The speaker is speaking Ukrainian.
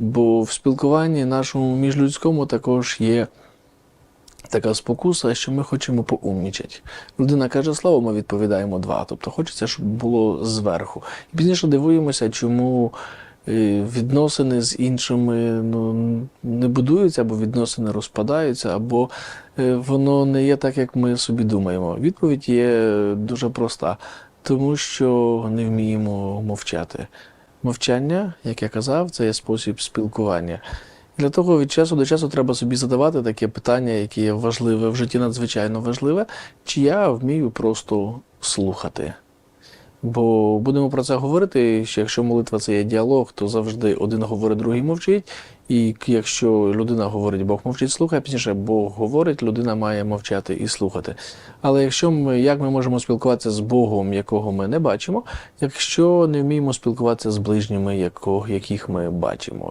Бо в спілкуванні нашому міжлюдському також є така спокуса, що ми хочемо поумнічати. Людина каже слово, ми відповідаємо два. Тобто хочеться, щоб було зверху. І пізніше дивуємося, чому е, відносини з іншими ну, не будуються, або відносини розпадаються, або е, воно не є так, як ми собі думаємо. Відповідь є дуже проста, тому що не вміємо мовчати. Мовчання, як я казав, це є спосіб спілкування. Для того від часу до часу треба собі задавати таке питання, яке важливе в житті надзвичайно важливе, чи я вмію просто слухати. Бо будемо про це говорити, що якщо молитва це є діалог, то завжди один говорить, другий мовчить. І якщо людина говорить, Бог мовчить, слухає, пізніше Бог говорить, людина має мовчати і слухати. Але якщо ми, як ми можемо спілкуватися з Богом, якого ми не бачимо, якщо не вміємо спілкуватися з ближніми, яких ми бачимо?